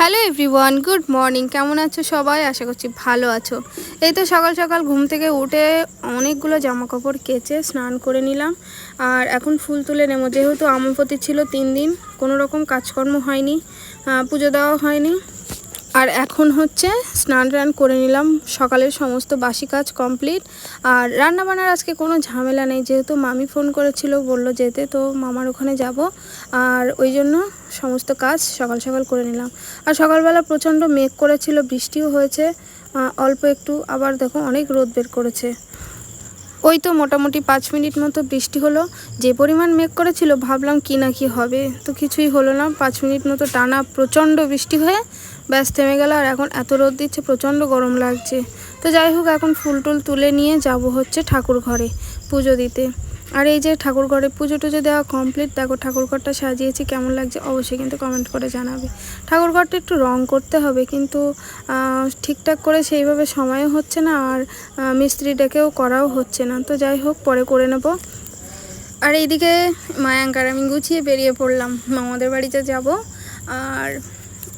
Hello everyone, good morning. কেমন আছো সবাই? আশা করছি ভালো আছো। এই তো সকাল সকাল ঘুম থেকে উঠে অনেকগুলো জামা কাপড় কেচে স্নান করে নিলাম। আর এখন ফুল তুলে নেব। যেহেতু আমপতি ছিল তিন দিন, কোনো রকম কাজকর্ম হয়নি পুজো দেওয়া হয়নি। আর এখন হচ্ছে স্নান টান করে নিলাম। সকালের সমস্ত বাসি কাজ কমপ্লিট। আর রান্না বান্নার আজকে কোনো ঝামেলা নেই। যেহেতু মামি ফোন করেছিল, বলল যেতে, তো মামার ওখানে যাব। আর ওই জন্য সমস্ত কাজ সকাল সকাল করে নিলাম। আর সকালবেলা প্রচণ্ড মেঘ করেছিল, বৃষ্টিও হয়েছে। অল্প একটু, আবার দেখো অনেক রোদ বের করেছে। ওই তো মোটামুটি পাঁচ মিনিট মতো বৃষ্টি হলো। যে পরিমাণ মেঘ করেছিল, ভাবলাম কি না কি হবে। তো কিছুই হলো না। পাঁচ মিনিট মতো টানা প্রচণ্ড বৃষ্টি হয়ে ব্যাস থেমে গেল আর এখন এত রোদ দিচ্ছে, প্রচণ্ড গরম লাগছে। তো যাই হোক, এখন ফুল টুল তুলে নিয়ে যাব হচ্ছে ঠাকুর ঘরে পুজো দিতে। আর এই যে ঠাকুর ঘরে পুজো টুজো দেওয়া কমপ্লিট দেখো ঠাকুর ঘরটা সাজিয়েছি, কেমন লাগছে অবশ্যই কিন্তু কমেন্ট করে জানাবে। ঠাকুর ঘরটা একটু রং করতে হবে, কিন্তু ঠিকঠাক করে সেইভাবে সময়ও হচ্ছে না আর মিস্ত্রি ডেকেও করাও হচ্ছে না। তো যাই হোক, পরে করে নেব। আর এইদিকে মায়াঙ্কার আমি গুছিয়ে বেরিয়ে পড়লাম, মামাদের বাড়িতে যাব। আর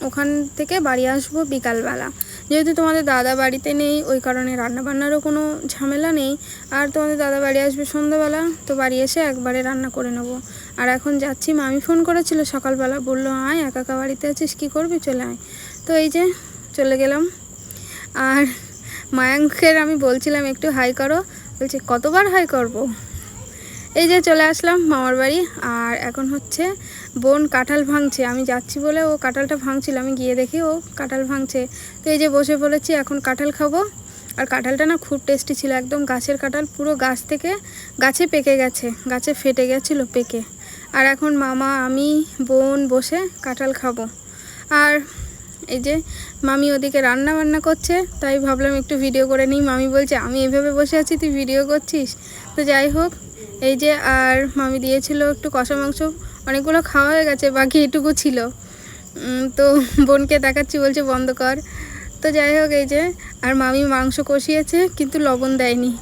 ওখান থেকে বাড়ি আসব বিকালবেলা। যেহেতু তোমাদের দাদা বাড়িতে নেই, ওই কারণে রান্নাবান্নারও কোনো ঝামেলা নেই। আর তোমাদের দাদা বাড়ি আসবে সন্ধ্যাবেলা, তো বাড়ি এসে একবারে রান্না করে নেব। আর এখন যাচ্ছি, মামি ফোন করেছিল সকালবেলা, বলল, আয়, একা একা বাড়িতে আছিস, কী করবি? চলে আয়। তো এই যে, চলে গেলাম। আর মায়াঙ্কের আমি বলছিলাম, একটু হাই করো। বলছে, কতবার হাই করব? এই যে চলে আসলাম মামার বাড়ি, আর এখন হচ্ছে বোন কাঁঠাল ভাঙছে। আমি যাচ্ছি বলে ও কাঁঠালটা ভাঙছিল, আমি গিয়ে দেখি ও কাঁঠাল ভাঙছে। তো এই যে বসে বলেছি এখন কাঁঠাল খাব। আর কাঁঠালটা না খুব টেস্টি ছিল, একদম গাছের কাঁঠাল, পুরো গাছ থেকে গাছে পেকে গেছে, গাছে ফেটে গেছিল পেকে। আর এখন মামা, আমি, বোন বসে কাঁঠাল খাব। আর এই যে মামি ওদিকে রান্না বান্না করছে, তাই ভাবলাম একটু ভিডিও করে নিই। মামি বলছে, আমি এভাবে বসে আছি, তুই ভিডিও করছিস? তো যাই হোক এই যে আর মামি দিয়েছিল একটু কষা মাংস, অনেকগুলো খাওয়া হয়ে গেছে, বাকি এটুকু ছিল। তো বোনকে দেখাচ্ছি, বলছে, বন্ধ কর। তো যাই হোক, এই যে, আর মামি মাংস কষিয়েছে, কিন্তু লবণ দেয়নি।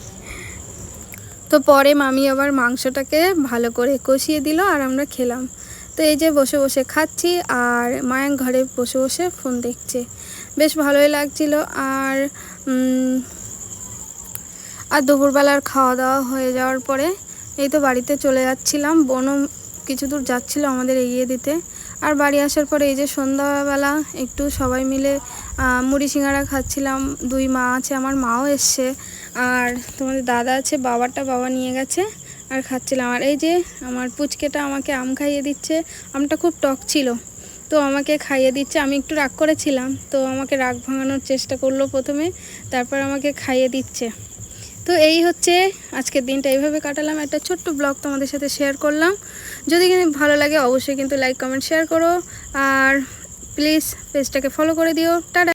তো পরে মামি আবার মাংসটাকে ভালো করে কষিয়ে দিল, আর আমরা খেলাম। তো এই যে, বসে বসে খাচ্ছি, আর মায়াং ঘরে বসে বসে ফোন দেখছে। বেশ ভালোই লাগছিল, আর আর দুপুরবেলার খাওয়া দাওয়া হয়ে যাওয়ার পরে এই তো বাড়িতে চলে যাচ্ছিলাম। বোনও কিছু দূর যাচ্ছিল আমাদের এগিয়ে দিতে। আর বাড়ি আসার পরে এই যে সন্ধ্যাবেলা একটু সবাই মিলে মুড়ি সিঙ্গারা খাচ্ছিলাম। দুই মা আছে, আমার মাও এসছে। আর তোমাদের দাদা আছে, বাবারটা বাবা নিয়ে গেছে আর খাচ্ছিলাম। আর এই যে আমার পুচকেটা আমাকে আম খাইয়ে দিচ্ছে, আমটা খুব টক ছিল। তো আমাকে খাইয়ে দিচ্ছে। আমি একটু রাগ করেছিলাম। তো আমাকে রাগ ভাঙানোর চেষ্টা করল প্রথমে, তারপর আমাকে খাইয়ে দিচ্ছে। তো এই হচ্ছে আজকের দিনটা। এইভাবে কাটালাম। একটা ছোট্ট ব্লগ তোমাদের সাথে শেয়ার করলাম। যদি কিন্তু ভালো লাগে, অবশ্যই কিন্তু লাইক কমেন্ট শেয়ার করো। আর প্লিজ পেজটাকে ফলো করে দিও। টাটা।